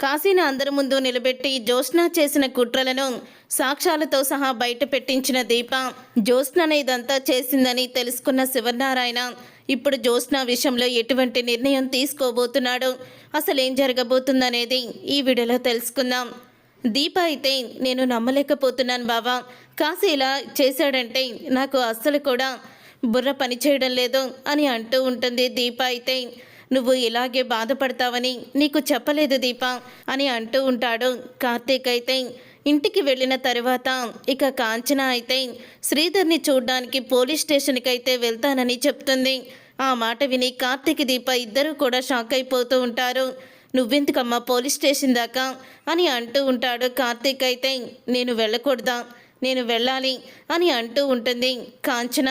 కాశీని అందరి ముందు నిలబెట్టి జ్యోత్స్న చేసిన కుట్రలను సాక్ష్యాలతో సహా బయట పెట్టించిన దీప జ్యోత్స్ననే ఇదంతా చేసిందని తెలుసుకున్న శివనారాయణ ఇప్పుడు జ్యోత్స్న విషయంలో ఎటువంటి నిర్ణయం తీసుకోబోతున్నాడు? అసలు ఏం జరగబోతుందనేది ఈ వీడియోలో తెలుసుకుందాం. దీప అయితే నేను నమ్మలేకపోతున్నాను బావా. కాశీ ఇలా చేశాడంటే నాకు అస్సలు కూడా బుర్ర పని చేయడం లేదు అని అంటూ ఉంటుంది దీప అయితే. నువ్వు ఇలాగే బాధపడతావని నీకు చెప్పలేదు దీప అని అంటూ ఉంటాడు. కార్తీక్ అయితే ఇంటికి వెళ్ళిన తర్వాత ఇక కాంచన అయితే శ్రీధర్ని చూడ్డానికి పోలీస్ స్టేషన్కి అయితే వెళ్తానని చెప్తుంది. ఆ మాట విని కార్తీక్ దీప ఇద్దరూ కూడా షాక్ అయిపోతూ ఉంటారు. నువ్వెందుకమ్మా పోలీస్ స్టేషన్ దాకా? అని అంటూ ఉంటాడు కార్తీక్ అయితే. నేను వెళ్ళకూడదా? నేను వెళ్ళాలి అని అంటూ ఉంటుంది కాంచన.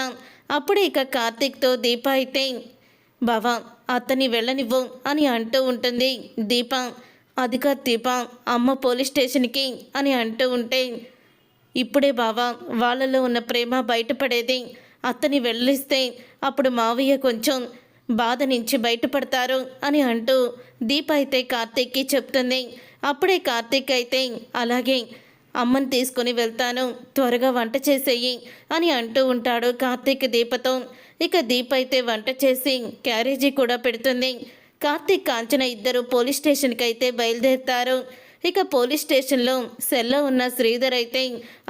అప్పుడే ఇక కార్తీక్తో దీప అయితే బావా అతన్ని వెళ్ళనివ్వు అని అంటూ ఉంటుంది. దీప అది దీప అమ్మ పోలీస్ స్టేషన్కి అని అంటూ ఉంటే ఇప్పుడే బావా వాళ్ళలో ఉన్న ప్రేమ బయటపడేది. అతని వెళ్ళిస్తే అప్పుడు మావయ్య కొంచెం బాధ నుంచి బయటపడతారు అని అంటూ దీప అయితే కార్తీక్కి చెప్తుంది. అప్పుడే కార్తీక్ అయితే అలాగే అమ్మని తీసుకొని వెళ్తాను త్వరగా వంట చేసేయి అని అంటూ ఉంటాడు కార్తీక్ దీపతో. ఇక దీప్ అయితే వంట చేసి క్యారేజీ కూడా పెడుతుంది. కార్తీక్ కాంచన ఇద్దరు పోలీస్ స్టేషన్కి అయితే బయలుదేరుతారు. ఇక పోలీస్ స్టేషన్లో సెల్లో ఉన్న శ్రీధర్ అయితే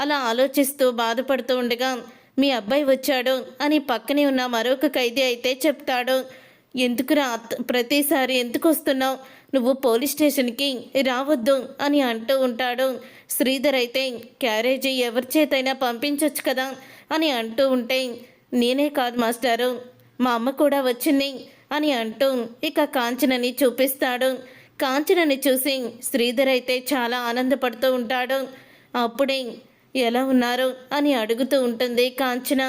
అలా ఆలోచిస్తూ బాధపడుతూ ఉండగా మీ అబ్బాయి వచ్చాడు అని పక్కనే ఉన్న మరొక ఖైదీ అయితే చెప్తాడు. ఎందుకురా రా ప్రతిసారి ఎందుకు వస్తున్నావు? నువ్వు పోలీస్ స్టేషన్కి రావద్దు అని అంటూ ఉంటాడు. శ్రీధర్ అయితే క్యారేజీ ఎవరి చేతైనా పంపించవచ్చు కదా అని అంటూ ఉంటే నేనే కాదు మాస్టారు. మా అమ్మ కూడా వచ్చింది అని అంటూ ఇక కాంచనని చూపిస్తాడు. కాంచనని చూసి శ్రీధర్ అయితే చాలా ఆనందపడుతూ ఉంటాడు. అప్పుడే ఎలా ఉన్నారు అని అడుగుతూ ఉంటుంది కాంచన.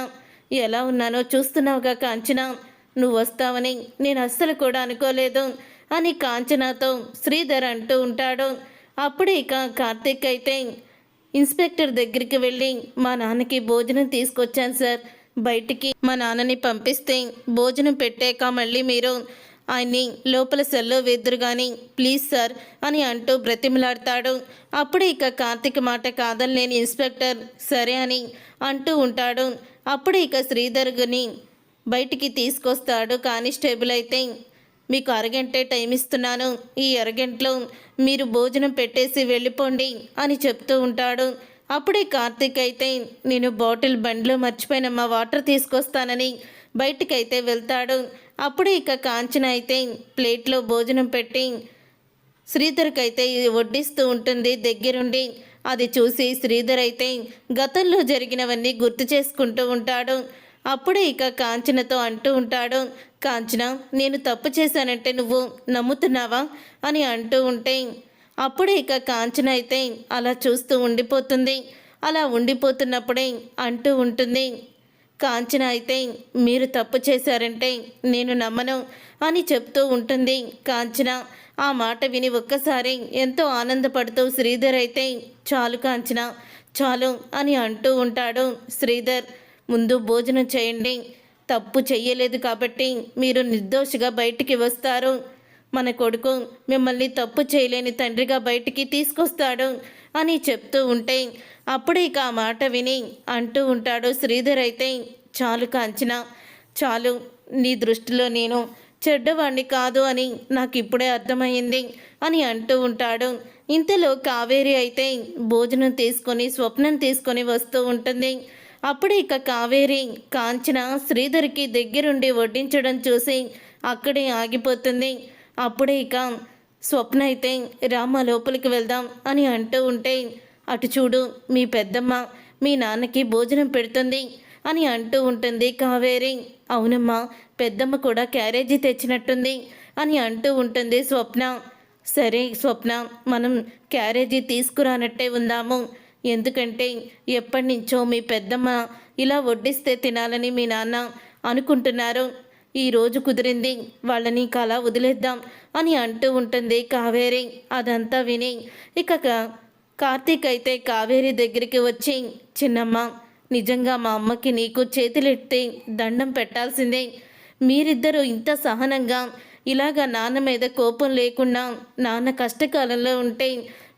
ఎలా ఉన్నానో చూస్తున్నావుగా కాంచన. నువ్వు వస్తావని నేను అస్సలు కూడా అనుకోలేదు అని కాంచనతో శ్రీధర్ అంటూ ఉంటాడు. అప్పుడే ఇక కార్తీక్ అయితే ఇన్స్పెక్టర్ దగ్గరికి వెళ్ళి మా నాన్నకి భోజనం తీసుకొచ్చాను సార్. బయటికి మా నాన్నని పంపిస్తే భోజనం పెట్టాక మళ్ళీ మీరు ఆయన్ని లోపల సెల్లో వేద్దురు కానీ ప్లీజ్ సార్ అని అంటూ బ్రతిమలాడతాడు. అప్పుడు ఇక కార్తీక్ మాట కాదని నేను ఇన్స్పెక్టర్ సరే అని అంటూ ఉంటాడు. అప్పుడు ఇక శ్రీధర్ని బయటికి తీసుకొస్తాడు. కానిస్టేబుల్ అయితే మీకు అరగంటే టైం ఇస్తున్నాను. ఈ అరగంటలో మీరు భోజనం పెట్టేసి వెళ్ళిపోండి అని చెప్తూ ఉంటాడు. అప్పుడే కార్తీక్ అయితే నేను బాటిల్ బండిలో మర్చిపోయినమ్మా వాటర్ తీసుకొస్తానని బయటికైతే వెళ్తాడు. అప్పుడే ఇక కాంచన అయితే ప్లేట్లో భోజనం పెట్టి శ్రీధర్కి అయితే వడ్డిస్తూ ఉంటుంది దగ్గరుండి. అది చూసి శ్రీధర్ అయితే గతంలో జరిగినవన్నీ గుర్తు చేసుకుంటూ ఉంటాడు. అప్పుడే ఇక కాంచనతో అంటూ ఉంటాడు కాంచన నేను తప్పు చేశానంటే నువ్వు నమ్ముతున్నావా? అని అంటూ ఉంటే అప్పుడే ఇక కాంచన అయితే అలా చూస్తూ ఉండిపోతుంది. అలా ఉండిపోతున్నప్పుడే అంటూ ఉంటుంది కాంచన అయితే మీరు తప్పు చేశారంటే నేను నమ్మను అని చెప్తూ ఉంటుంది కాంచన. ఆ మాట విని ఒక్కసారి ఎంతో ఆనందపడుతూ శ్రీధర్ అయితే చాలు కాంచన చాలు అని అంటూ ఉంటాడు శ్రీధర్. ముందు భోజనం చేయండి తప్పు చెయ్యలేదు కాబట్టి మీరు నిర్దోషిగా బయటికి వస్తారు మన కొడుకు మిమ్మల్ని తప్పు చేయలేని తండ్రిగా బయటికి తీసుకొస్తాడు అని చెప్తూ ఉంటే అప్పుడే ఇక ఆ మాట విని అంటూ ఉంటాడు శ్రీధర్ అయితే చాలు కాంచన చాలు. నీ దృష్టిలో నేను చెడ్డవాణ్ణి కాదు అని నాకు ఇప్పుడే అర్థమైంది అని అంటూ ఉంటాడు. ఇంతలో కావేరి అయితే భోజనం తీసుకొని స్వప్నం తీసుకొని వస్తూ ఉంటుంది. అప్పుడే ఇక కావేరి కాంచన శ్రీధర్కి దగ్గరుండి వడ్డించడం చూసి అక్కడే ఆగిపోతుంది. అప్పుడే ఇక స్వప్న అయితే రామ లోపలికి వెళ్దాం అని అంటూ ఉంటే అటు చూడు మీ పెద్దమ్మ మీ నాన్నకి భోజనం పెడుతుంది అని అంటూ ఉంటుంది కావేరి. అవునమ్మా పెద్దమ్మ కూడా క్యారేజీ తెచ్చినట్టుంది అని అంటూ ఉంటుంది స్వప్న. సరే స్వప్న మనం క్యారేజీ తీసుకురానట్టే ఉందాము. ఎందుకంటే ఎప్పటి నుంచో మీ పెద్దమ్మ ఇలా వడ్డిస్తే తినాలని మీ నాన్న అనుకుంటున్నారు. ఈ రోజు కుదిరింది వాళ్ళని కళ వదిలేద్దాం అని అంటూ ఉంటుంది కావేరి. అదంతా విని ఇక కార్తీక్ అయితే కావేరి దగ్గరికి వచ్చి చిన్నమ్మ నిజంగా మా అమ్మకి నీకు చేతులెత్తి దండం పెట్టాల్సిందే. మీరిద్దరూ ఇంత సహనంగా ఇలాగా నాన్న మీద కోపం లేకుండా నాన్న కష్టకాలంలో ఉంటే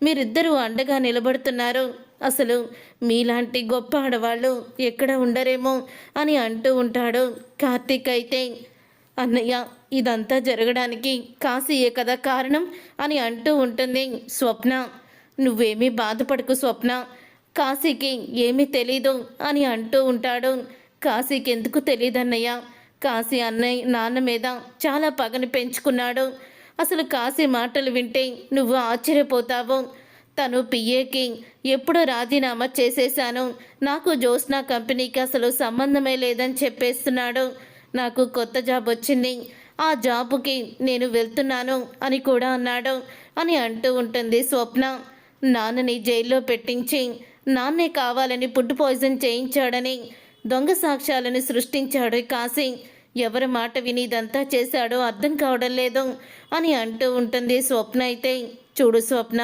మీరిద్దరూ అండగా నిలబడుతున్నారు. అసలు మీలాంటి గొప్ప ఆడవాళ్ళు ఎక్కడ ఉండరేమో అని అంటూ ఉంటాడు కార్తీక్ అయితే. అన్నయ్య ఇదంతా జరగడానికి కాశీయే కదా కారణం అని అంటూ ఉంటుంది స్వప్న. నువ్వేమీ బాధపడకు స్వప్న. కాశీకి ఏమీ తెలీదు అని అంటూ ఉంటాడు. కాశీకి ఎందుకు తెలియదన్నయ్య కాశీ అన్నయ్య నాన్న మీద చాలా పగని పెంచుకున్నాడు. అసలు కాశీ మాటలు వింటే నువ్వు ఆశ్చర్యపోతావు. తను పిఏ కింగ్ ఎప్పుడో రాజీనామా చేసేశాను. నాకు జోస్నా కంపెనీకి అసలు సంబంధమే లేదని చెప్పేస్తున్నాడు. నాకు కొత్త జాబ్ వచ్చింది. ఆ జాబ్కి నేను వెళ్తున్నాను అని కూడా అన్నాడు అని అంటూ ఉంటుంది స్వప్న. నాన్నని జైల్లో పెట్టించి నాన్నే కావాలని ఫుడ్ పాయిజన్ చేయించాడని దొంగ సాక్ష్యాలను సృష్టించాడు కాశీ. ఎవరి మాట విని ఇదంతా చేశాడో అర్థం కావడం లేదు అని అంటూ ఉంటుంది స్వప్న అయితే. చూడు స్వప్న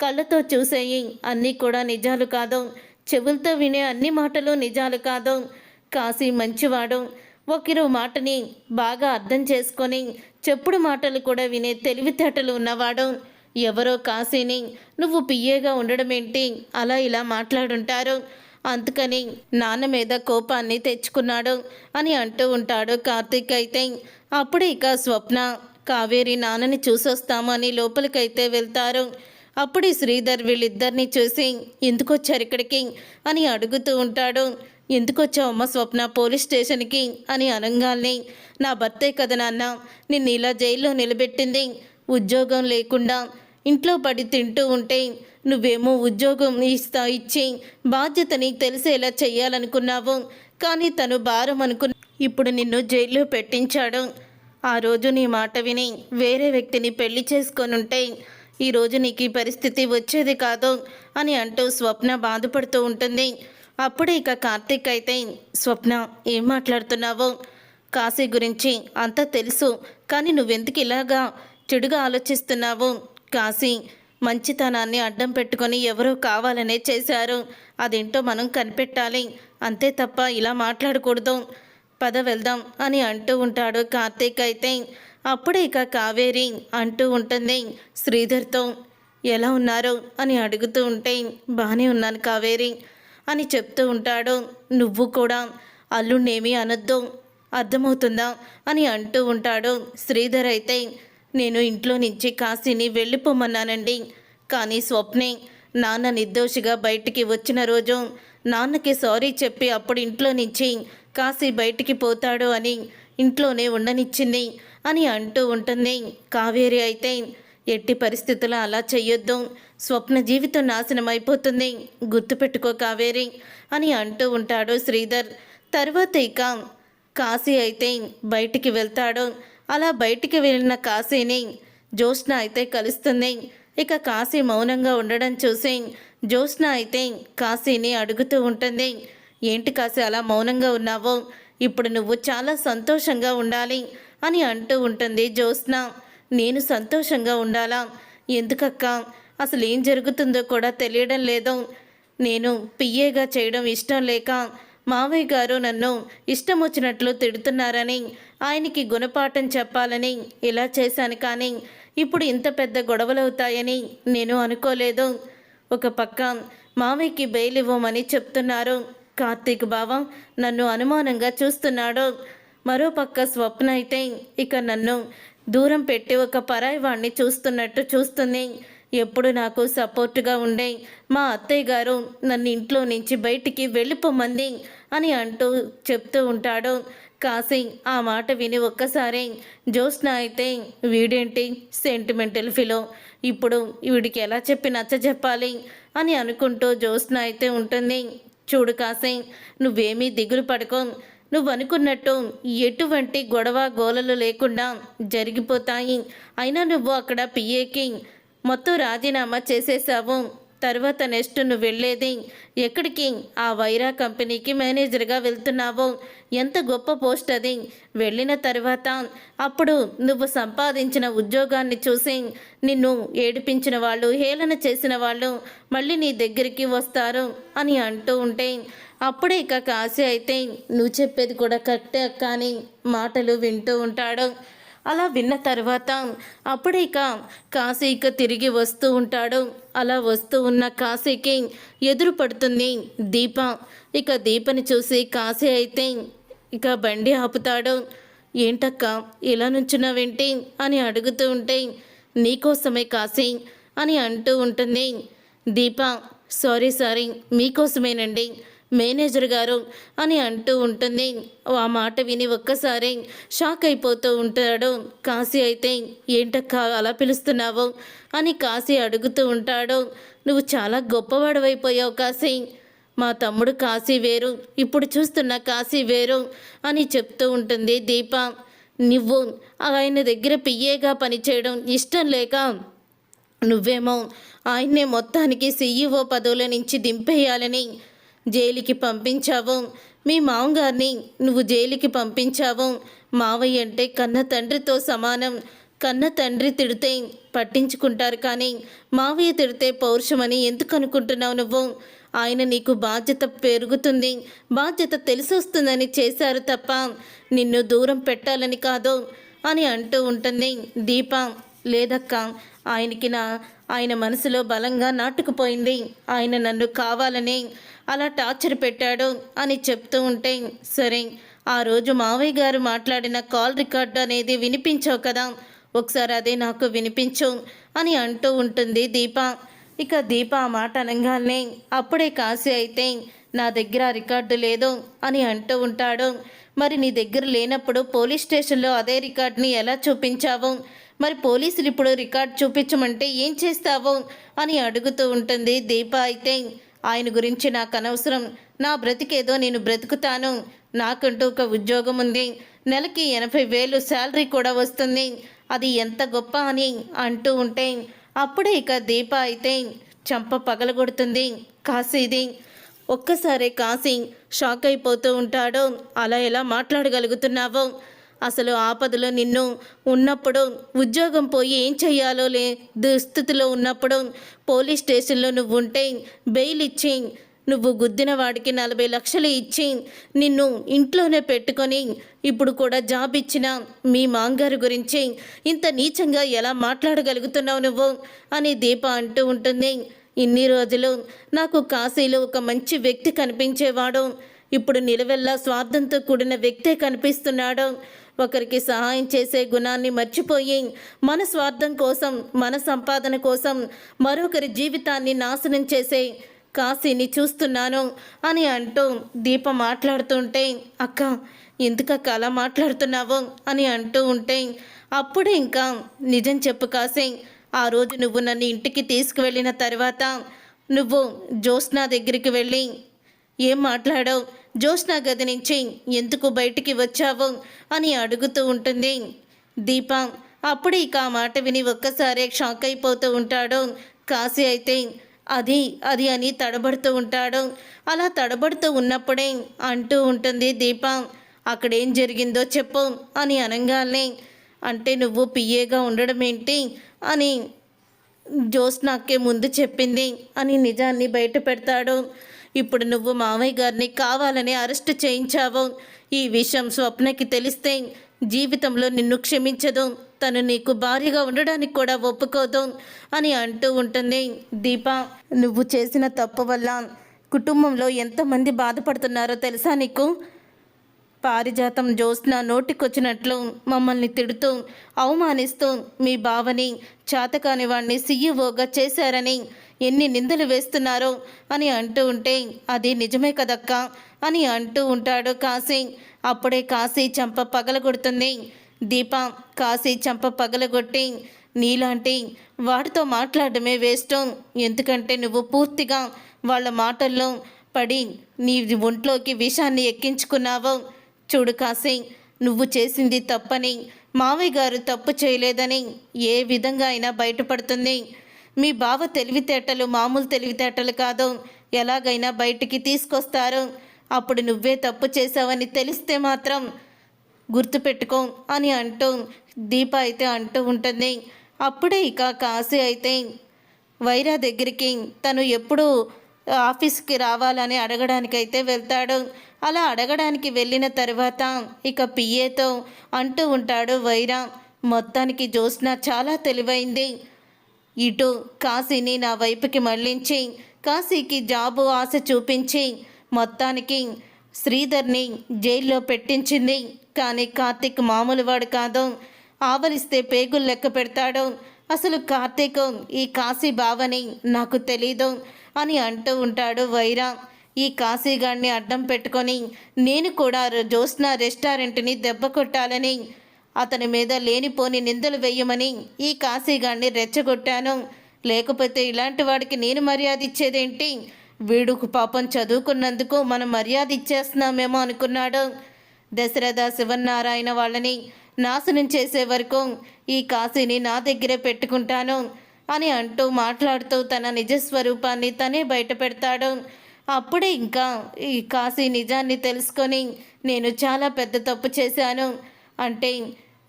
కళ్ళతో చూసేయి. అన్నీ కూడా నిజాలు కాదు. చెవులతో వినే అన్ని మాటలు నిజాలు కాదు. కాశీ మంచివాడు. ఒకరు మాటని బాగా అర్థం చేసుకొని చెప్పుడు మాటలు కూడా వినే తెలివితేటలు ఉన్నవాడు. ఎవరో కాశీని నువ్వు పియ్యేగా ఉండడం ఏంటి అలా ఇలా మాట్లాడుంటారు. అందుకని నాన్న మీద కోపాన్ని తెచ్చుకున్నాడు అని అంటూ ఉంటాడు కార్తీక్ అయితే. అప్పుడు ఇక స్వప్న కావేరి నాన్నని చూసొస్తామని లోపలికైతే వెళ్తారు. అప్పుడు శ్రీధర్ వీళ్ళిద్దరిని చూసి ఎందుకు వచ్చారు ఇక్కడికి? అని అడుగుతూ ఉంటాడు. ఎందుకు వచ్చావు అమ్మ స్వప్న పోలీస్ స్టేషన్కి? అని అనగాల్ని నా భర్తే కదా నాన్న నిన్ను ఇలా జైల్లో నిలబెట్టింది. ఉద్యోగం లేకుండా ఇంట్లో పడి తింటూ ఉంటే నువ్వేమో ఉద్యోగం ఇస్తా ఇచ్చి బాధ్యతని తెలిసేలా చెయ్యాలనుకున్నావు. కానీ తను భారం అనుకున్న ఇప్పుడు నిన్ను జైల్లో పెట్టించాడు. ఆ రోజు నీ మాట విని వేరే వ్యక్తిని పెళ్ళి చేసుకొని ఉంటే ఈరోజు నీకు ఈ పరిస్థితి వచ్చేది కాదు అని అంటూ స్వప్న బాధపడుతూ ఉంటుంది. అప్పుడే ఇక కార్తీక్ అయితే స్వప్న ఏం మాట్లాడుతున్నావు? కాశీ గురించి అంతా తెలుసు కానీ నువ్వెందుకు ఇలాగా చెడుగా ఆలోచిస్తున్నావు? కాశీ మంచితనాన్ని అడ్డం పెట్టుకొని ఎవరో కావాలనే చేశారు. అదేంటో మనం కనిపెట్టాలి. అంతే తప్ప ఇలా మాట్లాడకూడదు. పద వెళ్దాం అని అంటూ ఉంటాడు కార్తీక్ అయితే. అప్పుడే ఇక కావేరి అంటూ ఉంటుంది శ్రీధర్తో ఎలా ఉన్నారు? అని అడుగుతూ ఉంటే బాగానే ఉన్నాను కావేరి అని చెప్తూ ఉంటాడు. నువ్వు కూడా అల్లుణ్ణేమీ అనొద్దు అర్థమవుతుందా? అని అంటూ ఉంటాడు. శ్రీధర్ అయితే నేను ఇంట్లో నుంచి కాశీని వెళ్ళిపోమన్నానండి. కానీ స్వప్నే నాన్న నిర్దోషిగా బయటికి వచ్చిన రోజు నాన్నకి సారీ చెప్పి అప్పుడు ఇంట్లో నుంచి కాశీ బయటికి పోతాడు అని ఇంట్లోనే ఉండనిచ్చింది. అని అంటూ ఉంటుంది. కావేరి అయితే ఎట్టి పరిస్థితుల్లో అలా చెయ్యొద్దు. స్వప్న జీవితం నాశనం అయిపోతుంది. గుర్తుపెట్టుకో కావేరి అని అంటూ ఉంటాడు శ్రీధర్. తర్వాత ఇక కాశీ అయితే బయటికి వెళ్తాడు. అలా బయటికి వెళ్ళిన కాశీని జ్యోత్స్న అయితే కలుస్తుంది. ఇక కాశీ మౌనంగా ఉండడం చూసి జ్యోత్స్న అయితే కాశీని అడుగుతూ ఉంటుంది. ఏంటి కాశీ అలా మౌనంగా ఉన్నావో? ఇప్పుడు నువ్వు చాలా సంతోషంగా ఉండాలి. అని అంటూ ఉంటుంది జ్యోత్స్న. నేను సంతోషంగా ఉండాలా? ఎందుకక్క? అసలు ఏం జరుగుతుందో కూడా తెలియడం లేదు. నేను పిఏగా చేయడం ఇష్టం లేక మావయ్య గారు నన్ను ఇష్టం వచ్చినట్లు తిడుతున్నారని ఆయనకి గుణపాఠం చెప్పాలని ఇలా చేశాను కానీ ఇప్పుడు ఇంత పెద్ద గొడవలవుతాయని నేను అనుకోలేదు. ఒక పక్క మావయ్యకి బెయిల్ ఇవ్వమని చెప్తున్నారు. కార్తీక్ బావ నన్ను అనుమానంగా చూస్తున్నాడు. మరోపక్క స్వప్న అయితే ఇక నన్ను దూరం పెట్టి ఒక పరాయి వాణ్ణి చూస్తున్నట్టు చూస్తుంది. ఎప్పుడు నాకు సపోర్టుగా ఉండే మా అత్తయ్య గారు నన్ను ఇంట్లో నుంచి బయటికి వెళ్ళిపోమంది అని అంటూ చెప్తూ ఉంటాడు. కాశీ ఆ మాట విని ఒక్కసారి జ్యోత్స్న అయితే వీడేంటి సెంటిమెంటల్ ఫిలో ఇప్పుడు వీడికి ఎలా చెప్పి నచ్చ చెప్పాలి అని అనుకుంటూ జ్యోత్స్న అయితే ఉంటుంది. చూడు కాశీ నువ్వేమీ దిగులు పడుకో. నువ్వు అనుకున్నట్టు ఎటువంటి గొడవ గోలలు లేకుండా జరిగిపోతాయి. అయినా నువ్వు అక్కడ పిఏకి మొత్తం రాజీనామా చేసేసావు తర్వాత నెక్స్ట్ నువ్వు వెళ్ళేది ఎక్కడికి? ఆ వైరా కంపెనీకి మేనేజర్గా వెళ్తున్నావు. ఎంత గొప్ప పోస్ట్ అది. వెళ్ళిన తర్వాత అప్పుడు నువ్వు సంపాదించిన ఉద్యోగాన్ని చూసి నిన్ను ఏడిపించిన వాళ్ళు హేళన చేసిన వాళ్ళు మళ్ళీ నీ దగ్గరికి వస్తారు అని అంటూ ఉంటే అప్పుడే ఇక కాశీ అయితే నువ్వు చెప్పేది కూడా కరెక్టే అక్క అని మాటలు వింటూ ఉంటాడు. అలా విన్న తర్వాత అప్పుడే ఇక కాశీ ఇక తిరిగి వస్తూ ఉంటాడు. అలా వస్తూ ఉన్న కాశీకి ఎదురు పడుతుంది దీప. ఇక దీపని చూసి కాశీ అయితే ఇక బండి ఆపుతాడు. ఏంటక్క ఇలా నుంచున్నావేంటి? అని అడుగుతూ ఉంటే నీకోసమే కాశీ అని అంటూ ఉంటుంది. దీప సారీ సారీ మీకోసమేనండి. మేనేజర్ గారు అని అంటూ ఉంటుంది. ఆ మాట విని ఒక్కసారి షాక్ అయిపోతూ ఉంటాడు. కాశీ అయితే ఏంటక్క అలా పిలుస్తున్నావు? అని కాశీ అడుగుతూ ఉంటాడు. నువ్వు చాలా గొప్పవాడవైపోయావు కాశీ. మా తమ్ముడు కాశీ వేరు. ఇప్పుడు చూస్తున్న కాశీ వేరు అని చెప్తూ ఉంటుంది దీప. నువ్వు ఆయన దగ్గర పియ్యేగా పనిచేయడం ఇష్టం లేక నువ్వేమో ఆయన్నే మొత్తానికి సీఈఓ పదవుల నుంచి దింపేయాలని జైలుకి పంపించావు. మీ మామగారిని నువ్వు జైలుకి పంపించావు. మావయ్య అంటే కన్న తండ్రితో సమానం. కన్న తండ్రి తిడితే పట్టించుకుంటారు కానీ మావయ్య తిడితే పౌరుషమని ఎందుకు అనుకుంటున్నావు నువ్వు? ఆయన నీకు బాధ్యత పెరుగుతుంది. బాధ్యత తెలిసొస్తుందని చేశారు తప్ప నిన్ను దూరం పెట్టాలని కాదు అని అంటూ ఉంటుంది దీప. లేదక్క ఆయనకి నా ఆయన మనసులో బలంగా నాటుకుపోయింది. ఆయన నన్ను కావాలని అలా టార్చర్ పెట్టాడు అని చెప్తూ ఉంటే సరే ఆ రోజు మావయ్య గారు మాట్లాడిన కాల్ రికార్డు అనేది వినిపించావు కదా ఒకసారి అదే నాకు వినిపించు అని అంటూ ఉంటుంది దీప. ఇక దీప ఆ మాట అనగానే అప్పుడే కాశీ అయితే నా దగ్గర రికార్డు లేదు అని అంటూ ఉంటాడు. మరి నీ దగ్గర లేనప్పుడు పోలీస్ స్టేషన్లో అదే రికార్డుని ఎలా చూపించావు? మరి పోలీసులు ఇప్పుడు రికార్డ్ చూపించమంటే ఏం చేస్తావు? అని అడుగుతూ ఉంటుంది దీప అయితే. ఆయన గురించి నాకు అనవసరం. నా బ్రతికేదో నేను బ్రతుకుతాను. నాకంటూ ఒక ఉద్యోగం ఉంది. నెలకి ఎనభై వేలు శాలరీ కూడా వస్తుంది. అది ఎంత గొప్ప అని అంటూ ఉంటే అప్పుడే ఇక దీప అయితే చంప పగలగొడుతుంది. కాశీది ఒక్కసారి కాశీ షాక్ అయిపోతూ ఉంటాడు. అలా ఎలా మాట్లాడగలుగుతున్నావో? అసలు ఆపదలో నిన్ను ఉన్నప్పుడు ఉద్యోగం పోయి ఏం చెయ్యాలో లే దుస్థితిలో ఉన్నప్పుడు పోలీస్ స్టేషన్లో నువ్వు ఉంటే బెయిల్ ఇచ్చి నువ్వు గుద్దిన వాడికి నలభై లక్షలు ఇచ్చి నిన్ను ఇంట్లోనే పెట్టుకొని ఇప్పుడు కూడా జాబ్ ఇచ్చిన మీ మాంగారు గురించి ఇంత నీచంగా ఎలా మాట్లాడగలుగుతున్నావు నువ్వు అని దీప అంటూ ఉంటుంది. ఇన్ని రోజులు నాకు కాశీలో ఒక మంచి వ్యక్తి కనిపించేవాడు. ఇప్పుడు నిలవెల్లా స్వార్థంతో కూడిన వ్యక్తే కనిపిస్తున్నాడు. ఒకరికి సహాయం చేసే గుణాన్ని మర్చిపోయి మన స్వార్థం కోసం మన సంపాదన కోసం మరొకరి జీవితాన్ని నాశనం చేసే కాశీని చూస్తున్నాను అని అంటూ దీప మాట్లాడుతుంటే అక్క ఎందుకక్క అలా మాట్లాడుతున్నావు? అని అంటూ ఉంటే అప్పుడే ఇంకా నిజం చెప్పు కాశీ. ఆ రోజు నువ్వు నన్ను ఇంటికి తీసుకువెళ్ళిన తర్వాత నువ్వు జ్యోత్స్నా దగ్గరికి వెళ్ళి ఏం మాట్లాడావు? జ్యోత్స్నా గది నుంచి ఎందుకు బయటికి వచ్చావు? అని అడుగుతూ ఉంటుంది. దీప అప్పుడు ఇక ఆ మాట విని ఒక్కసారే షాక్ అయిపోతూ ఉంటాడు. కాశీ అయితే అది అది అని తడబడుతూ ఉంటాడు. అలా తడబడుతూ ఉన్నప్పుడే అంటూ ఉంటుంది దీప అక్కడేం జరిగిందో చెప్పు అని అనగానే అంటే నువ్వు పిఏగా ఉండడం ఏంటి? అని జ్యోత్స్నాకే ముందు చెప్పింది అని నిజాన్ని బయట పెడతాడు. ఇప్పుడు నువ్వు మామయ్య గారిని కావాలని అరెస్ట్ చేయించావు. ఈ విషయం స్వప్నకి తెలిస్తే జీవితంలో నిన్ను క్షమించదు. తను నీకు భారీగా ఉండడానికి కూడా ఒప్పుకోదు అని అంటూ ఉంటుంది దీప. నువ్వు చేసిన తప్పు వల్ల కుటుంబంలో ఎంతమంది బాధపడుతున్నారో తెలుసా నీకు? పారిజాతం జ్యోత్స్న నోటికొచ్చినట్లు మమ్మల్ని తిడుతూ అవమానిస్తూ మీ బావని చాతకాని వాణ్ణి సీఈఓగా చేశారని ఎన్ని నిందలు వేస్తున్నారో అని అంటూ ఉంటే అది నిజమే కదక్క? అని అంటూ ఉంటాడు కాశీ. అప్పుడే కాశీ చంప పగలగొడుతుంది. దీప కాశీ చంప పగలగొట్టి నీలాంటి వాడితో మాట్లాడమే వేస్ట్. ఎందుకంటే నువ్వు పూర్తిగా వాళ్ళ మాటల్లో పడి నీ ఒంట్లోకి విషాన్ని ఎక్కించుకున్నావు. చూడు కాశీ నువ్వు చేసింది తప్పని మావయ్య గారు తప్పు చేయలేదని ఏ విధంగా అయినా బయటపడుతుంది. మీ బావ తెలివితేటలు మామూలు తెలివితేటలు కాదు. ఎలాగైనా బయటికి తీసుకొస్తారు. అప్పుడు నువ్వే తప్పు చేశావని తెలిస్తే మాత్రం గుర్తుపెట్టుకో అని అంటూ దీప అయితే అంటూ ఉంటుంది. అప్పుడే ఇక కాశీ అయితే వైరా దగ్గరికి తను ఎప్పుడు ఆఫీస్కి రావాలని అడగడానికైతే వెళ్తాడు. అలా అడగడానికి వెళ్ళిన తర్వాత ఇక పిఏతో అంటూ ఉంటాడు వైరా మొత్తానికి జ్యోత్స్న చాలా తెలివైంది. ఇటు కాశీని నా వైపుకి మళ్ళించి కాశీకి జాబు ఆశ చూపించి మొత్తానికి శ్రీధర్ని జైల్లో పెట్టించింది. కానీ కార్తీక్ మామూలు వాడు కాదు. ఆవలిస్తే పేగులు లెక్క పెడతాడు. అసలు కార్తీక్ ఈ కాశీ బావని నాకు తెలీదు అని అంటూ ఉంటాడు వైరా. ఈ కాశీగాడిని అడ్డం పెట్టుకొని నేను కూడా జ్యోత్స్న రెస్టారెంట్ని దెబ్బ కొట్టాలని అతని మీద లేనిపోని నిందలు వేయమని ఈ కాశీగాన్ని రెచ్చగొట్టాను. లేకపోతే ఇలాంటి వాడికి నేను మర్యాద ఇచ్చేదేంటి? వీడుకు పాపం చదువుకున్నందుకు మనం మర్యాద ఇచ్చేస్తున్నామేమో అనుకున్నాడు. దశరథ శివనారాయణ వాళ్ళని నాశనం చేసే వరకు ఈ కాశీని నా దగ్గరే పెట్టుకుంటాను అని అంటూ మాట్లాడుతూ తన నిజ స్వరూపాన్ని తనే బయట పెడతాడు అప్పుడే ఇంకా ఈ కాశీ నిజాన్ని తెలుసుకొని నేను చాలా పెద్ద తప్పు చేశాను. అంటే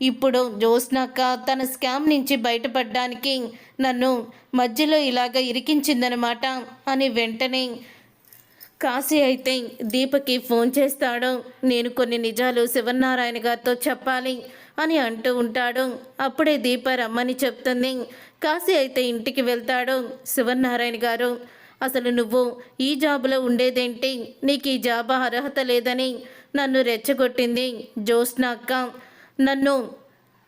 ఇప్పుడు జ్యోత్స్నాక తన స్కామ్ నుంచి బయటపడడానికి నన్ను మధ్యలో ఇలాగ ఇరికించిందనమాట అని వెంటనే కాశీ అయితే దీపకి ఫోన్ చేస్తాడు. నేను కొన్ని నిజాలు శివనారాయణ గారితో చెప్పాలి అని అంటూ ఉంటాడు. అప్పుడే దీప రమ్మని చెప్తుంది. కాశీ అయితే ఇంటికి వెళ్తాడు శివనారాయణ గారు. అసలు నువ్వు ఈ జాబులో ఉండేదేంటి? నీకు ఈ జాబ్ అర్హత లేదని నన్ను రెచ్చగొట్టింది జ్యోత్స్న అక్క నన్ను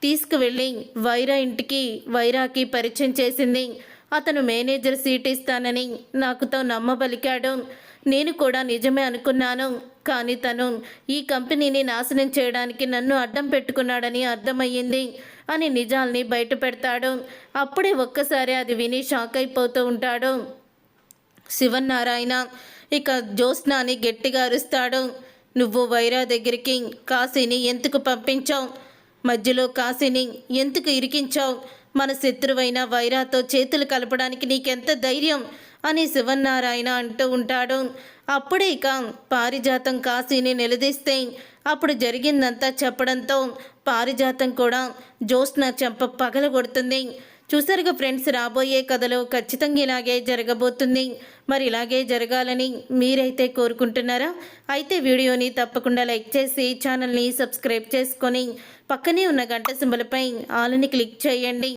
తీసుకువెళ్ళి వైరా ఇంటికి వైరాకి పరిచయం చేసింది. అతను మేనేజర్ సీట్ ఇస్తానని నాకుతో నమ్మబలికాడు. నేను కూడా నిజమే అనుకున్నాను. కానీ తను ఈ కంపెనీని నాశనం చేయడానికి నన్ను అడ్డం పెట్టుకున్నాడని అర్థమయ్యింది అని నిజాల్ని బయట పెడతాడు అప్పుడే ఒక్కసారి అది విని షాక్ అయిపోతూ ఉంటాడు. శివనారాయణ ఇక జ్యోత్స్నాని గట్టిగా అరుస్తాడు. నువ్వు వైరా దగ్గరికి కాశీని ఎందుకు పంపించావు? మధ్యలో కాశీని ఎందుకు ఇరికించావు? మన శత్రువైన వైరాతో చేతులు కలపడానికి నీకెంత ధైర్యం? అని శివనారాయణ అంటూ ఉంటాడు. అప్పుడే ఇక పారిజాతం కాశీని నిలదీస్తే అప్పుడు జరిగిందంతా చెప్పడంతో పారిజాతం కూడా జ్యోత్స్న చెంప పగలగొడుతుంది. చూసారుగా ఫ్రెండ్స్ రాబోయే కథలో ఖచ్చితంగా ఇలాగే జరగబోతుంది. మరి ఇలాగే జరగాలని మీరైతే కోరుకుంటున్నారా? అయితే వీడియోని తప్పకుండా లైక్ చేసి ఛానల్ని సబ్స్క్రైబ్ చేసుకొని పక్కనే ఉన్న గంట సింబలపై ఆలని క్లిక్ చేయండి.